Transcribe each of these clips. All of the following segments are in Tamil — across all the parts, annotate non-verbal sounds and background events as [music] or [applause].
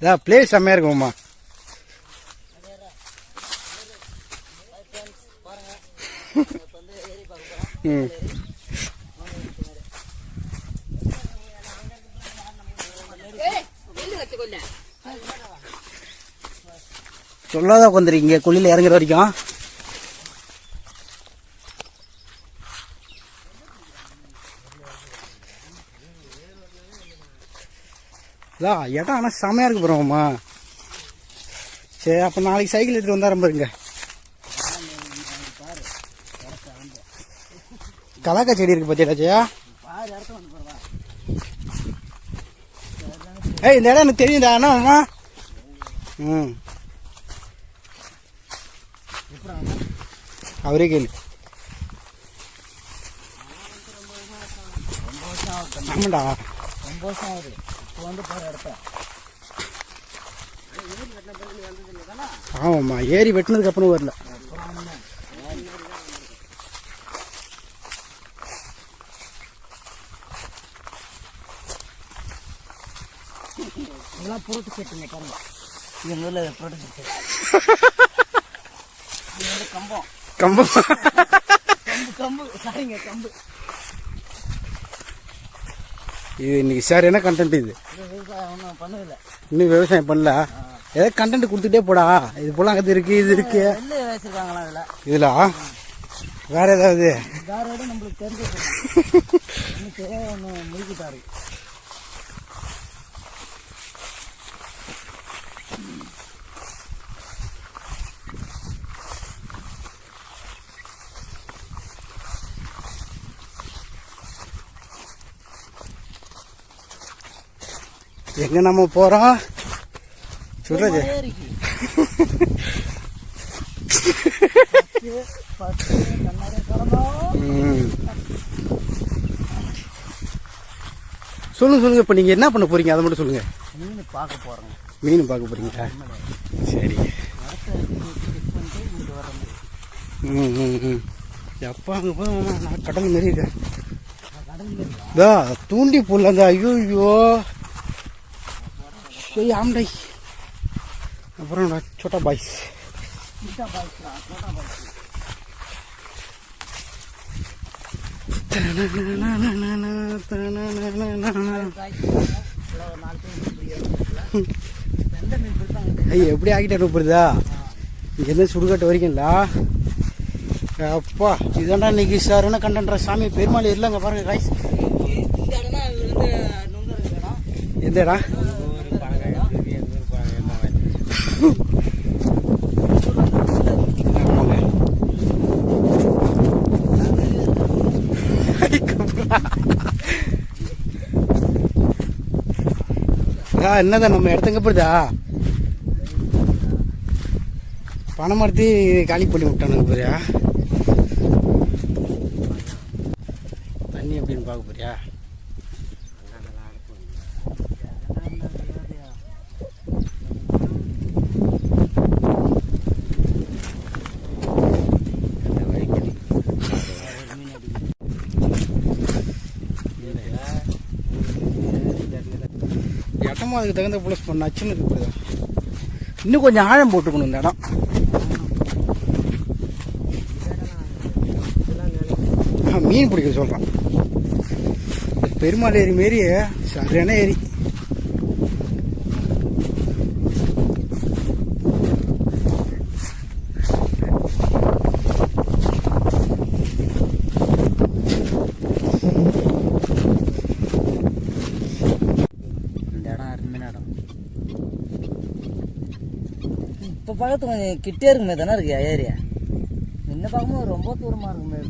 இதான் பிளேஸ் செம்மையாக இருக்குமா ம். சொல்லாதான் உட்காந்துருக்கீங்க குழியில் இறங்குற வரைக்கும். இதான் இடம் ஆனால் செமையாக இருக்கு போகிறோம்மா சரி அப்போ நாளைக்கு சைக்கிள் எடுத்துகிட்டு வந்தாரம் பாருங்க. கலாக்கா செடி இருக்கு பார்த்தியா ஜெயா ஏய் இந்த இடம் எனக்கு தெரியுதா அண்ணா ம். அவரே கேள்வி ஆமாண்டா. ரொம்ப வருஷம் ஆகுது வந்து போகிற இடத்த ஆமாம்மா ஏரி வெட்டினதுக்கு அப்புறம் வரல. இதெல்லாம் புரோட்டு செட்டுங்க பாருங்க. இது முதல்ல புரோட்டு செட்டு. கம்பம். கம்பம். கம்பு கம்பு. சரிங்க கம்பு. இது இன்னைக்கு சார் என்ன கண்டென்ட் இது? இன்னும் விவசாயம் பண்ணல. ஏதாவது கண்டென்ட் கொடுத்துட்டே போடா. இது போல அது இருக்கு இது இருக்கு. இதுல? வேற ஏதாவது [laughs] வேற இடம் நம்மளுக்கு தெரிஞ்சது எனக்கு ஒன்று முழுக்கிட்டாரு எங்க நம்ம போறோம்? சொல்றது சொல்லுங்க சொல்லுங்க. இப்ப நீங்க என்ன பண்ண போறீங்க? அதை மட்டும் சொல்லுங்க. மீன் பார்க்க போகிறோங்க மீன் பார்க்க போறீங்களா? சரி. எப்போ ம் ம். ம் அங்கே போய் நான் கடல் மாரி இருக்கேன் தூண்டி போடல அந்த ஐயோ ஐயோ சரி ஆம்டை அப்புறம் நான் சோட்டா பாய்ஸ் சிட்டா பாய்ஸ்ரா சோட்டா பாய்ஸ் எந்த மீன் பிடிப்பாங்க ஐய் எப்படி ஆகிட்டு அனுப்புறதா இங்க இருந்து சுடுகாட்டு வரைக்கும்ல அப்பா இதாண்டா இன்னைக்கு சார் கண்டன்ற சாமி பெருமாள் இல்லைங்க பாருங்க இடம் எந்த இடம் என்னதான் நம்ம இடத்துக்கு போடுதா பணம் மறுத்தி காலி பண்ணி விட்டானுங்க போறியா தண்ணி எப்படின்னு பார்க்க போறியா இடமும் அதுக்கு தகுந்த ப்ளஸ் பண்ண அச்சுன்னு இருக்கு இன்னும் கொஞ்சம் ஆழம் போட்டுக்கணும் இந்த இடம். மீன் பிடிக்க சொல்கிறான் பெருமாள் ஏரி மாரி சரியான ஏரி. பார்க்கறது கொஞ்சம் கிட்டே இருக்குமே தானே இருக்கு ஏரியா என்ன பார்க்கும்போது ரொம்ப தூரமாக இருக்குமே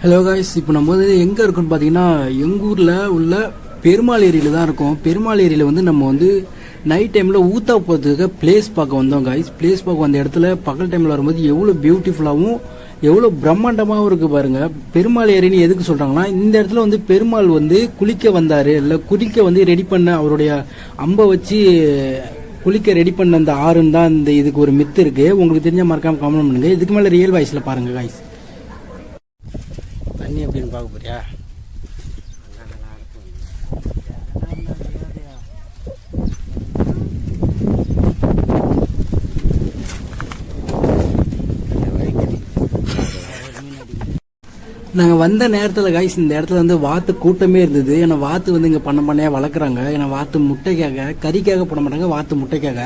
ஹலோ காய்ஸ் இப்போ நம்ம வந்து எங்கே இருக்கோம்னு பார்த்தீங்கன்னா எங்கள் ஊரில் உள்ள பெருமாள் ஏரியில் தான் இருக்கோம். பெருமாள் ஏரியில் வந்து நம்ம வந்து நைட் டைமில் ஊத்தா போகிறதுக்கு பிளேஸ் பார்க்க வந்தோம் காய்ஸ் பிளேஸ் பார்க்க வந்த இடத்துல பகல் டைமில் வரும்போது எவ்வளோ பியூட்டிஃபுல்லாகவும் எவ்வளோ பிரம்மாண்டமாகவும் இருக்குது பாருங்க. பெருமாள் ஏரின்னு எதுக்கு சொல்கிறாங்கன்னா இந்த இடத்துல வந்து பெருமாள் வந்து குளிக்க வந்தார் இல்லை குளிக்க வந்து ரெடி பண்ண அவருடைய அம்பை வச்சு குளிக்க ரெடி பண்ண அந்த ஆறுன்னு தான் இந்த இதுக்கு ஒரு மித்து இருக்குது உங்களுக்கு தெரிஞ்ச மறக்காம கமெண்ட் பண்ணுங்க. இதுக்கு மேலே ரியல் வாய்ஸில் பாருங்கள் காய்ஸ் தண்ணி அப்படின்னு பார்க்க போறியா? நாங்கள் வந்த நேரத்தில் காய்ஸ் இந்த இடத்துல வந்து வாத்து கூட்டமே இருந்தது. ஏன்னா வாத்து வந்து இங்கே பண்ண பண்ணையாக வளர்க்குறாங்க. ஏன்னா வாத்து முட்டைக்காக கறிக்காக பண்ண மாட்டாங்க வாத்து முட்டைக்காக.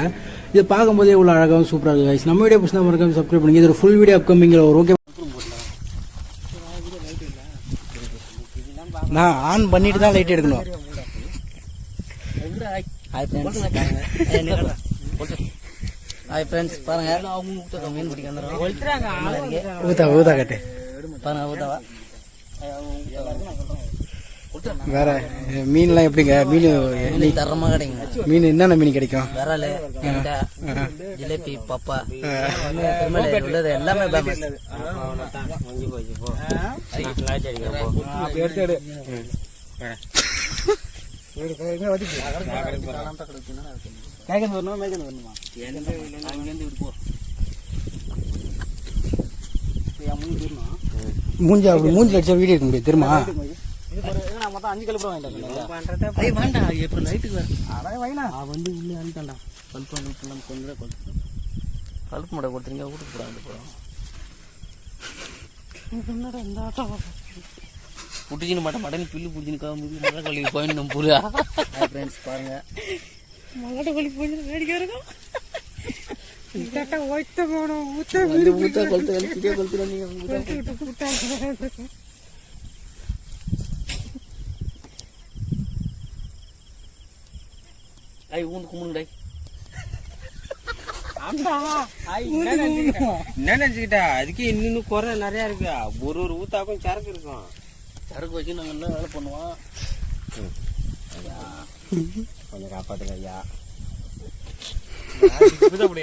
இதை பார்க்கும்போதே இவ்வளோ அழகாகவும் சூப்பராக இருக்குது காய்ஸ் நம்ம வீடியோ பிடிச்சா மறக்காம சப்ஸ்கிரைப் பண்ணுங்க. இது ஒரு ஃபுல் வீடியோ அப்கமிங்கில் ஒரு ஓகே நான் ஆன் பண்ணிட்டு தான் லைட் எடுக்கணும். ஹாய் ஃப்ரெண்ட்ஸ் பாருங்க. மீன் பிடிக்க வந்துடுறோம் ஊதா ஊதா கட்டு. வேற மீன்லாம் எப்படிங்க? மீன் தரமா கிடைக்குங்க மீன் என்னென்ன மீன் கிடைக்கும்? விரல் கெண்டை ஜிலேபி பப்பா. உள்ளது எல்லாமே ஃபேமஸ் மூஞ்சி அப்படி மூஞ்சி அடிச்சா வீடியோ எடுக்க முடியாது தெரியுமா? ஐய் வேண்டாம் எப்போ நைட்டுக்கு வந்து உள்ள அனுப்பிட்டான்டா கல்பு அனுப்பலாம் கொஞ்சம் கொல்பு கல்பு மடை கொடுத்துருங்க வீட்டுக்கு போடாது போகிறோம் புட்டிச்சின்னு மாட்டேன் மடனி பில்லு பிடிச்சின்னு மழை கழுவி போயிடணும் புரியா ஃப்ரெண்ட்ஸ் பாருங்க ஐய் கும்பிடுங்கடா என்ன நினைச்சுக்கிட்டா அதுக்கு இன்னும் குறை நிறைய இருக்கு ஒரு ஒரு ஊத்தாக்கும் சரக்கு இருக்கும் சரக்கு வச்சு நாங்கள் என்ன வேலை பண்ணுவோம் கொஞ்சம் காப்பாத்துங்க ஐயா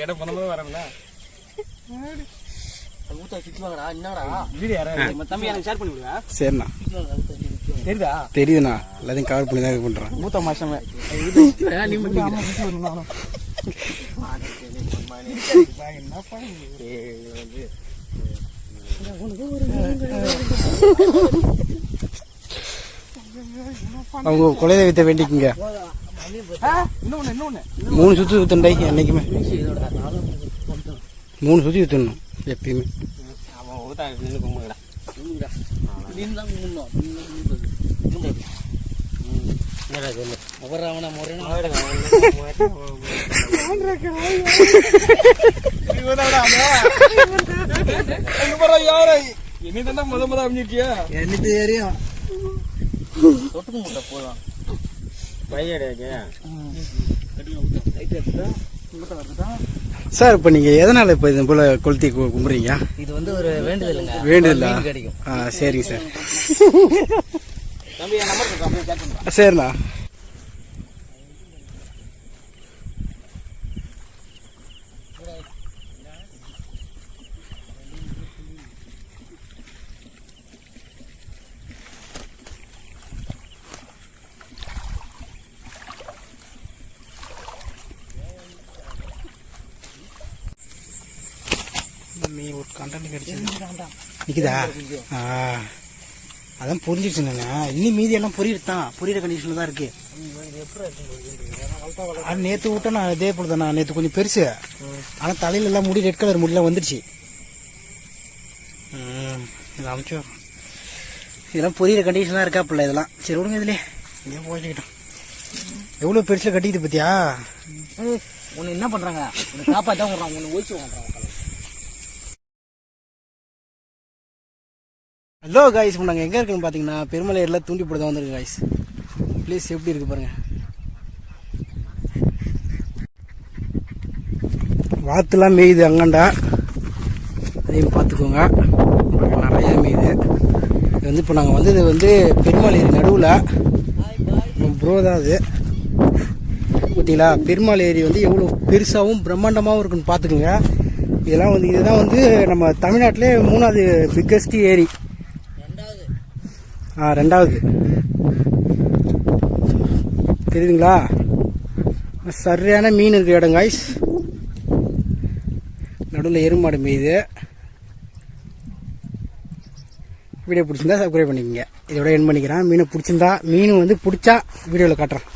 இடம் பண்ண வரல தெரியுதுண்ணா. எல்லாத்தையும் கவர் பண்ணி தான் இது பண்ணுறேன் மூத்த மாசம். அவங்க குலதெய்வத்தை வேண்டிக்குங்க. மூணு சுற்றி சுத்தண்டை என்னைக்குமே. மூணு சுற்றி சுற்றணும் எப்பயுமே. என்ன தான் முத முத அமைஞ்சிருக்கியா எனக்கு தெரியும் பையடையாக்கே சார் இப்போ நீங்கள் எதனால் இப்போ இது போல் கொளுத்தி கு- கும்பிட்றீங்க இது வந்து ஒரு வேண்டுதலுங்க. வேண்டுதலா? மீன் கிடைக்கும். ஆ சரிங்க சார். சரிண்ணா நீ ஒரு கண்டென்ட் கிடைச்சது நிக்குதா? ஆ. அதான் புரிஞ்சிருச்சுங்க இன்னும் மீதி எல்லாம் புரியுது தான் புரியுற கண்டிஷன்ல தான் இருக்கு. அது நேத்து விட்டா நான் இதே போல தான் நேத்து கொஞ்சம் பெருசு. ஆனா தலையில எல்லாம் முடி ரெட் கலர் முடியெல்லாம் வந்துருச்சு. ம், இது அமுச்சு விடுறேன். இதெல்லாம் புரியுற கண்டிஷன் தான் இருக்கா பிள்ளை இதெல்லாம். சரி விடுங்க இதுலயே இங்கே போச்சுக்கிட்டோம் எவ்வளவு பெருசுல கட்டிக்குது பத்தியா உன்னை என்ன பண்றாங்க? உன்னை காப்பாத்தான் விடுறான். உன்னை ஓய்ச்சி வாங்குறான் ஹலோ காய்ஸ் இப்போ நாங்கள் எங்கே இருக்குன்னு பார்த்தீங்கன்னா பெருமலையில் தூண்டி போட தான் வந்திருக்கு காய்ஸ் ப்ளீஸ் எப்படி இருக்கு பாருங்கள் வாத்துலாம் மேயுது அங்கண்டா. அதையும் பார்த்துக்கோங்க. நிறையா நிறைய மேயுது. இது வந்து இப்போ நாங்கள் வந்தது வந்து பெருமாள் ஏரி நடுவில் ப்ரோ தான் அது. பார்த்தீங்களா பெருமாள் ஏரி வந்து எவ்வளோ பெருசாகவும் பிரம்மாண்டமாகவும் இருக்குன்னு பார்த்துக்குங்க. இதெல்லாம் வந்து இதுதான் வந்து நம்ம தமிழ்நாட்டிலே மூணாவது பிக்கஸ்ட் ஏரி. ஆ ரெண்டாவது. தெரியுதுங்களா? சரியான மீன் இருக்கிற இடம் காய்ஸ் நடுவில் எருமாடு மேயுது. வீடியோ பிடிச்சிருந்தா சப்ஸ்கிரைப் பண்ணிக்கோங்க. இதோட என் பண்ணிக்கிறேன். மீனை பிடிச்சிருந்தா மீன் வந்து பிடிச்சா வீடியோவில் காட்டுறேன்.